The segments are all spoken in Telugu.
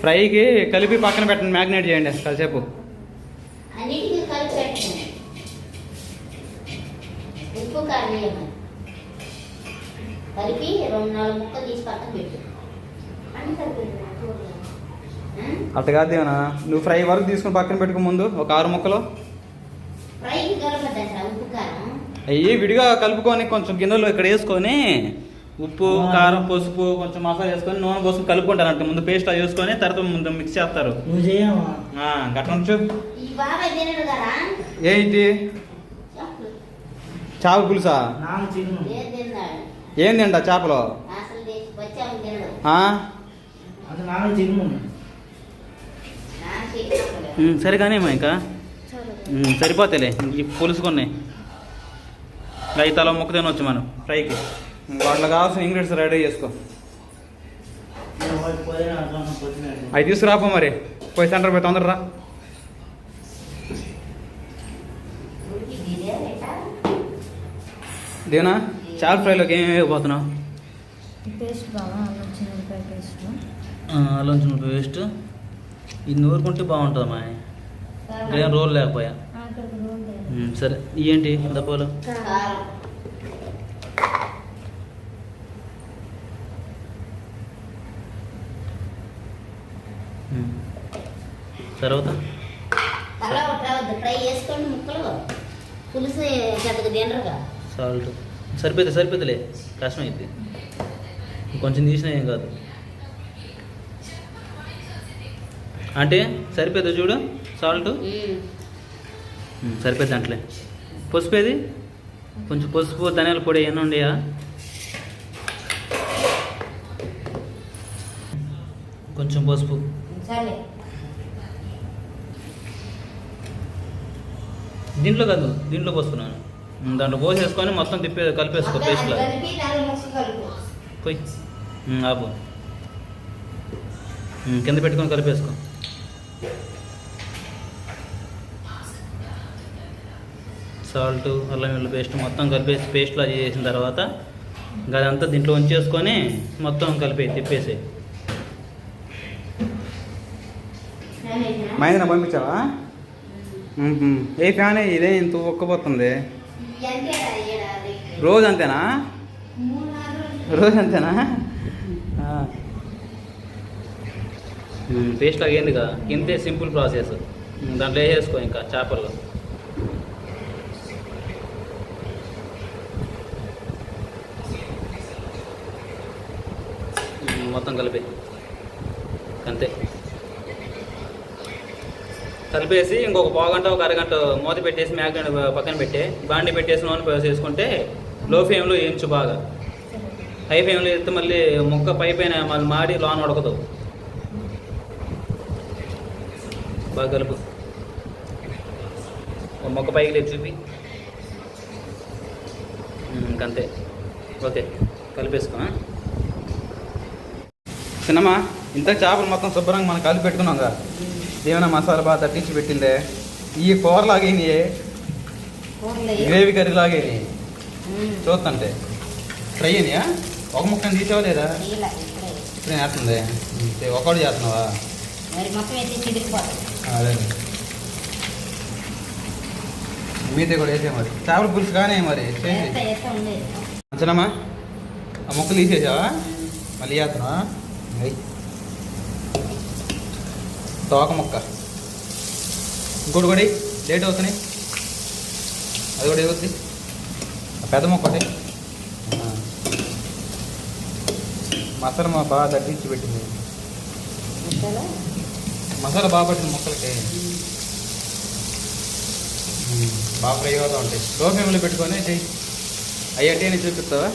ఫ్రైకి కలిపి పక్కన పెట్టండి మ్యాగ్నేట్ చేయండి కాసేపు. పెట్టండి. ఉప్పు కారం వేయమని కలిపి రెండు నాలుగు ముక్కలు తీసి పక్కన పెట్టు. అని సరిపోతుంది అట్ట కాదు దేవనా నువ్వు ఫ్రై వరకు తీసుకుని పక్కన పెట్టుకో ముందు ఒక ఆరు ముక్కలు. అయ్యి విడిగా కలుపుకొని కొంచెం గిన్నెలో ఇక్కడ వేసుకొని ఉప్పు కారం పసుపు కొంచెం మసాలా వేసుకొని నూనె పోసుకొని కలుపుకుంటారు అంటే ముందు పేస్ట్ అది వేసుకొని తర్వాత ముందు మిక్స్ చేస్తారు. గట్ల ఏంటి. చేప పులుసా? నాన్న తిను. ఏం తిన్నాడు? ఏంది అంట చేపలు? సరే కానీ ఇంకా? ఉమ్, సరిపోతాయిలే. ఈ పులుసు కొన్ని అవి తల ముక్క తినవచ్చు మనం. ఫ్రైకి. వాటిలో కావాల్సిన ఇంగ్రీడియంట్స్ రెడీ చేసుకో. అవి తీసుకురాపో మరి. పోయి సెంటర్ పోయి తొందరరా? దేనా చేప ఫ్రైలోకి ఏమి వేయకపోతున్నావు అల్లం చిన్నపాయ పేస్ట్. ఇది నూరుకుంటే బాగుంటుంది మా ఏం రోల్ లేకపోయా? సరే. ఇవేంటి డబ్బాలు తర్వాత? తల రావద్దు ఫ్రై చేసుకోండి ముక్కలు. పులుసు పెద్దగా తినరుగా. సాల్ట్. సరిపోతుంది సరిపోతుందిలే కష్టం అయితే కొంచెం తీసినా ఏం కాదు. అంటే సరిపోతుంది చూడు? సాల్ట్? సరిపోతుంది అంటలే పసుపు ఏది కొంచెం పసుపు ధనియాల పొడి ఏమైనా ఉండయా కొంచెం పసుపు దీంట్లో కాదు దీంట్లో పోసుకున్నాను దాంట్లో పోసేసుకొని మొత్తం తిప్పే కలిపేసుకో పేస్ట్లో పోయి. ఆపు. కింద పెట్టుకొని కలిపేసుకో. సాల్ట్ అల్లం వెల్లుల్లి పేస్ట్ మొత్తం కలిపేసి పేస్ట్లో అది చేసిన తర్వాత అదంతా దీంట్లో ఉంచేసుకొని మొత్తం కలిపి తిప్పేసి మైదన పంపించావా? ఏ ఫ్యాన్? ఇదే ఇంత ఒక్కపోతుంది. రోజు అంతేనా. రోజు అంతేనా? పేస్ట్ అయ్యిందిగా ఇంతే సింపుల్ ప్రాసెస్. దాంట్లో వేసేసుకో ఇంకా చేపలు మొత్తం కలిపి. అంతే. కలిపేసి ఇంకొక పావుగంట ఒక అరగంట మూత పెట్టేసి మ్యాగ్నెట్ పక్కన పెట్టి బాండి పెట్టేసి నూనె పోసేసుకుంటే లో ఫ్లేమ్లో వేయించు బాగా. హై ఫ్లేమ్లో వేస్తే మళ్ళీ ముక్క పై పైన మళ్ళీ మాడి లోన ఉడకదు. బాగా కలుపు. మొక్క పైకి లేదు చూపి. ఇంకంతే ఓకే కలిపేసుకో ఆ? చిన్నమ్మా ఇంత చేపలు మొత్తం శుభ్రంగా మనం కలిపి పెట్టుకున్నాంగా ఏమైనా మసాలా బాగా తట్టించి పెట్టిందే? ఈ కూర లాగేనియే కూరలు వేయి. Gravy curry um. చూస్తుంటే ఫ్రై అయినాయా? ఒక ముక్కని తీసావా లేదా? ఇప్పుడే. వేస్తుంది ఒకటి చేస్తున్నావా? అదే. మీదే కూడా వేసే మరి. చేపల పులుసు కానీ మరి. అంచనమ్మా ఆ ముక్కలు తీసేసావా? మళ్ళీ చేస్తున్నావా? తోక ముక్క. ఇంకోటి కూడా. లేట్ అవుతున్నాయి. అది కూడా ఆ పెద్ద ముక్క ఒకటి. మసాలా మా బాగా తగ్గించి పెట్టింది. మసాలా? బాగా పట్టింది ముక్కలకి. బాగా ఫ్రై అవుతూ ఉంటాయి. లో ఫ్లేమ్లో పెట్టుకొని చెయ్యి. అవి అంటే నేను చూపిస్తావా.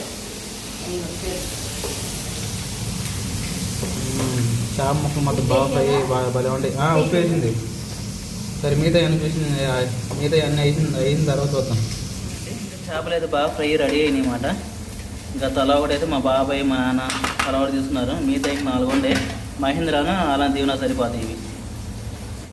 చేప ముక్కలు మొత్తం బాగా ఫ్రై బాగా భలే ఉంటాయి ఆ, ఉప్పు వేసింది సరే మిగతా అన్ని చూసి మిగతా అన్ని అయిన అయిన తర్వాత చూద్దాం. చేపలు అయితే బాగా ఫ్రై రెడీ అయినాయి అన్నమాట. ఇంకా తలా ఒకటి అయితే మా బాబాయ్ మా నాన్న తలా ఒకటి తీసుకున్నారు మిగతా నాలుగు ఉండే. మహేంద్రాను అలా దీవెన సరిపోతాయి ఇవి.